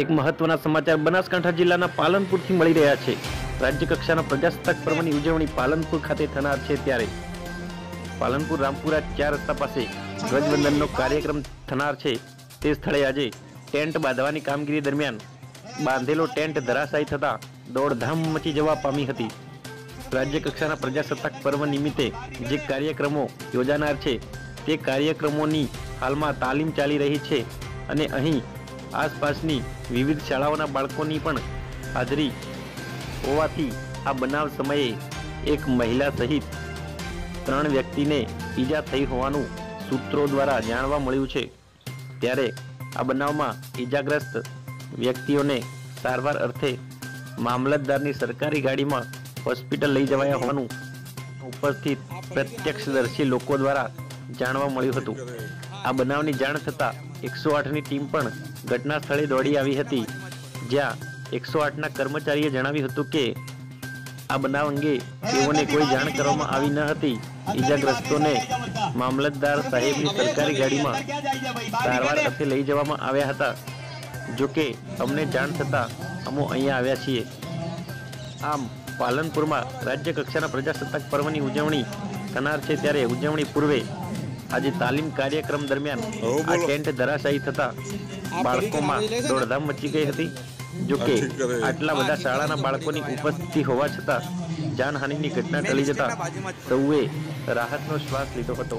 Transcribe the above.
એક મહત્વના સમાચાર બનાસકાંઠા જિલ્લાના પાલનપુરથી મળી રહ્યા છે. રાજ્ય કક્ષાના પ્રજાસત્તાક પર્વની ઉજવણી પાલનપુર ખાતે થનાર છે ત્યારે. પાલનપુર રામપુરા ચાર રસ્તા પાસે ધ્વજવંદનનો કાર્યક્રમ થનાર છે. તે સ્થળે આજે ટેન્ટ બાંધવાની કામગીરી દરમિયાન બાંધેલો ટેન્ટ ધરાશાયી થતાં દોડધામ મચી જવા પામી હતી. રાજ્ય કક્ષાના પ્રજાસત્તાક પર્વ નિમિત્તે જે કાર્યક્રમો યોજાનાર છે, તે કાર્યક્રમોની હાલમાં તાલીમ ચાલી રહી છે અને અહીં આસપાસની વિવિધ શાળાઓના બાળકોની પણ હાજરી હોવાથી આ બનાવ સમયે એક મહિલા સહિત ત્રણ વ્યક્તિને ઈજા થઈ હોવાનું સૂત્રો દ્વારા જાણવા મળ્યું છે. ત્યારે આ બનાવમાં ઈજાગ્રસ્ત વ્યક્તિઓને સારવાર અર્થે મામલતદારની સરકારી ગાડીમાં હોસ્પિટલ લઈ જવાયા હોવાનું ઉપસ્થિત પ્રત્યક્ષદર્શી લોકો દ્વારા જાણવા મળ્યું હતું. આ બનાવની જાણ થતાં એકસો આઠની ટીમ પણ ઘટના સ્થળે દોડી આવી હતી. જ્યાં એકસો આઠના કર્મચારીએ જણાવ્યું હતું કે, આ બનાવ અંગે તેઓને કોઈ જાણ કરવામાં આવી ન હતી. ઈજાગ્રસ્તોને મામલતદાર સાહેબની સરકારી ગાડીમાં સારવાર અર્થે લઈ જવામાં આવ્યા હતા. જો કે, અમને જાણ થતાં અમો અહીંયા આવ્યા છીએ. આમ, પાલનપુરમાં રાજ્ય કક્ષાના પ્રજાસત્તાક પર્વની ઉજવણી થનાર છે ત્યારે ઉજવણી પૂર્વે આજે તાલીમ કાર્યક્રમ દરમિયાન આ ટેન્ટ ધરાશાયી થતા બાળકોમાં દોડધામ મચી ગઈ હતી. જો કે આટલા બધા શાળાના બાળકોની ઉપસ્થિતિ હોવા છતાં જાનહાનિની ઘટના ટળી જતા સૌએ રાહતનો શ્વાસ લીધો હતો.